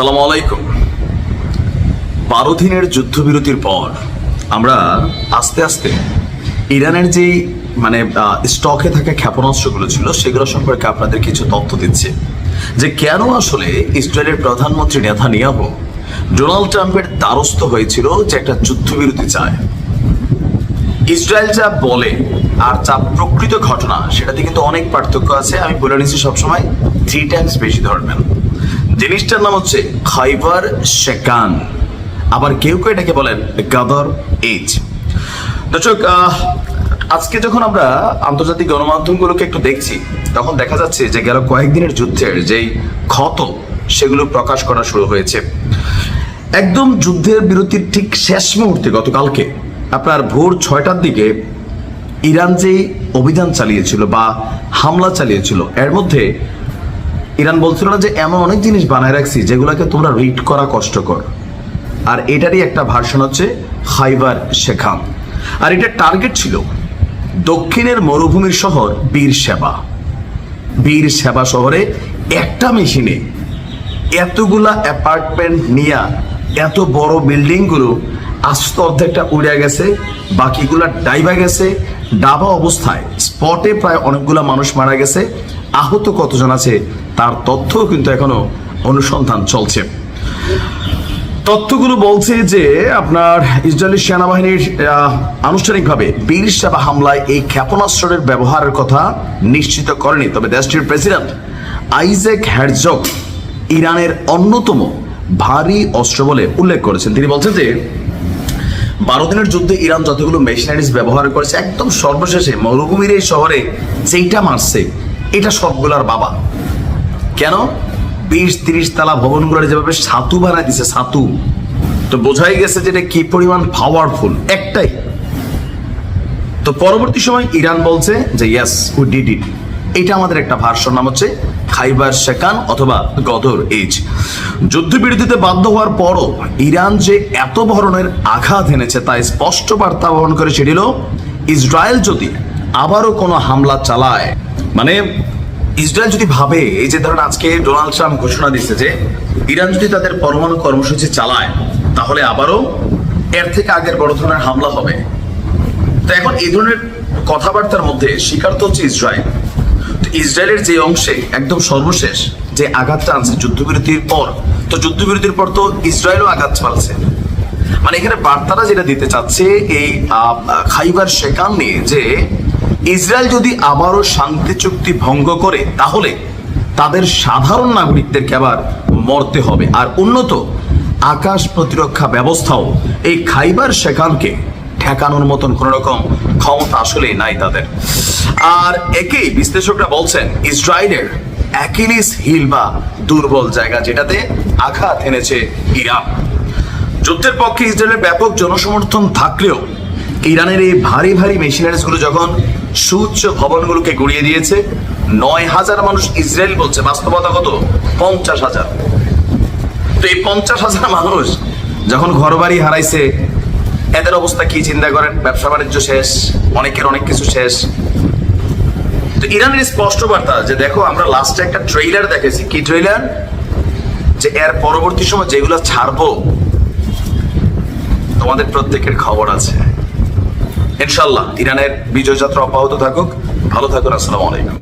আসসালামু আলাইকুম। বারো দিনের যুদ্ধবিরতির পর আমরা আস্তে আস্তে ইরানের যে মানে স্টকে থাকা ক্ষেপণাস্ত্রগুলো ছিল, সেগুলো সম্পর্কে আপনাদের কিছু তথ্য দিচ্ছে। যে কেন আসলে ইসরায়েলের প্রধানমন্ত্রী নেতানিয়াহু ডোনাল্ড ট্রাম্পের দ্বারস্থ হয়েছিল যে একটা যুদ্ধবিরতি চায়। ইসরায়েল যা বলে আর যা প্রকৃত ঘটনা, সেটাতে কিন্তু অনেক পার্থক্য আছে। আমি বলে নিচ্ছি সবসময় থ্রি টাইমস বেশি ধরবেন। জিনিসটার নাম হচ্ছে খাইবার শেকান। আবার কেউ কেউ এটাকে বলেন গাদর এইচ দর্শক আজকে যখন আমরা আন্তর্জাতিক গণমাধ্যমগুলোকে একটু দেখছি, তখন দেখা যাচ্ছে যে গেল কয়েকদিনের যুদ্ধের যেই ক্ষত, সেগুলো প্রকাশ করা শুরু হয়েছে। একদম যুদ্ধের বিরতির ঠিক শেষ মুহূর্তে গতকালকে আপনার ভোর ছয়টার দিকে ইরান যে অভিযান চালিয়েছিল বা হামলা চালিয়েছিল, এর মধ্যে ইরান বলছিল না যে এমন অনেক জিনিস বানায় রাখছি যেগুলোকে তোমরা রিড করা কষ্টকর। আর এটারই একটা ভার্সন হচ্ছে খাইবার শেখাম। আর এটা টার্গেট ছিল দক্ষিণের মরুভূমির শহর বীর সেবা। বীর সেবা শহরে একটা মেশিনে এতগুলা অ্যাপার্টমেন্ট নিয়া এত বড় বিল্ডিংগুলো আস্ত অর্ধেকটা উড়ে গেছে, বাকিগুলা ডাইবা গেছে, ডাবা অবস্থায় স্পটে প্রায় অনেকগুলা মানুষ মারা গেছে আহত কতজন আছে, তার তথ্যও কিন্তু এখনও অনুসন্ধান চলছে। তথ্যগুলো বলছে যে, আপনার ইসরায়েলি সেনাবাহিনীর আনুষ্ঠানিকভাবে বীর সেবা হামলায় এই ক্ষেপণাস্ত্রের ব্যবহারের কথা নিশ্চিত করেনি। তবে দেশটির প্রেসিডেন্ট আইজেক হ্যারজক ইরানের অন্যতম ভারী অস্ত্র বলে উল্লেখ করেছেন। তিনি বলছেন যে, বারো দিনের যুদ্ধে ইরান যতগুলো মেশিনারিজ ব্যবহার করেছে, একদম সর্বশেষে মরুভূমির এই শহরে যেইটা মারছে এটা সবগুলার বাবা। কেন? বিশ, তিরিশ তালা ভবনগুলোর যেভাবে সাতু বানায় দিছে সাতু তো বোঝাই গেছে যে এটা কি পরিমাণ পাওয়ারফুল একটাই। তো পরবর্তী সময় ইরান বলছে যে ইয়াস উই ডিড ইট এটা আমাদের একটা ভার্সন নাম হচ্ছে খাইবার শেকান অথবা গদর এইজ যুদ্ধবিরতিতে বাধ্য হওয়ার পরও ইরান যে এত ধরনের আঘাত এনেছে তা স্পষ্ট বার্তা বহন করে সেটিল ইসরায়েল যদি আবারও কোনো হামলা চালায় মানে ইসরায়েল যদি ভাবে, এই যে ধরেন আজকে ডোনাল্ড ট্রাম্প ঘোষণা দিচ্ছে যে ইরান যদি তাদের পরমাণু কর্মসূচি চালায়, তাহলে আবারও এর থেকে আগের বড় ধরনের হামলা হবে। তো এখন এই ধরনের কথাবার্তার মধ্যে স্বীকার তো হচ্ছে ইসরায়েল। ইসরায়েলের যে অংশে একদম সর্বশেষ যে আঘাতটা আনছে যুদ্ধবিরতির পর, তো যুদ্ধবিরতির পর তো ইসরায়েলও আঘাত চালছে মানে এখানে বার্তাটা যেটা দিতে চাচ্ছে এই খাইবার শেখান নিয়ে যে ইসরায়েল যদি আবারও শান্তি চুক্তি ভঙ্গ করে, তাহলে তাদের সাধারণ নাগরিকদেরকে আবার মরতে হবে। আর উন্নত আকাশ প্রতিরক্ষা ব্যবস্থাও এই খাইবার সেখানকে ঠেকানোর মতন কোন রকম ক্ষমতা আসলেই নাই তাদের। আর একেই বিশ্লেষকরা বলছেন, ইসরায়েলের অ্যাকিলিস হিল বা দুর্বল জায়গা যেটাতে আঘাত এনেছে ইরান। যুদ্ধের পক্ষে ইসরায়েলের ব্যাপক জনসমর্থন থাকলেও ইরানের এই ভারী ভারী মেশিনারিজগুলো যখন সুউচ্চ ভবনগুলোকে গুড়িয়ে দিয়েছে, নয় হাজার মানুষ ইসরায়েল বলছে, বাস্তবতা কত? পঞ্চাশ হাজার। তো এই পঞ্চাশ হাজার মানুষ যখন ঘর বাড়ি হারাইছে, এদের অবস্থা কি চিন্তা করেন? ব্যবসা বাণিজ্য শেষ, অনেকের অনেক কিছু শেষ। তো ইরানের স্পষ্ট বার্তা যে দেখো, আমরা লাস্টে একটা ট্রেইলার দেখেছি। কি ট্রেইলার যে এর পরবর্তী সময় যেগুলো ছাড়বো, তোমাদের প্রত্যেকের খবর আছে। ইনশাল্লাহ ইরানের বিজয় যাত্রা অব্যাহত থাকুক। ভালো থাকুন আসসালামু আলাইকুম।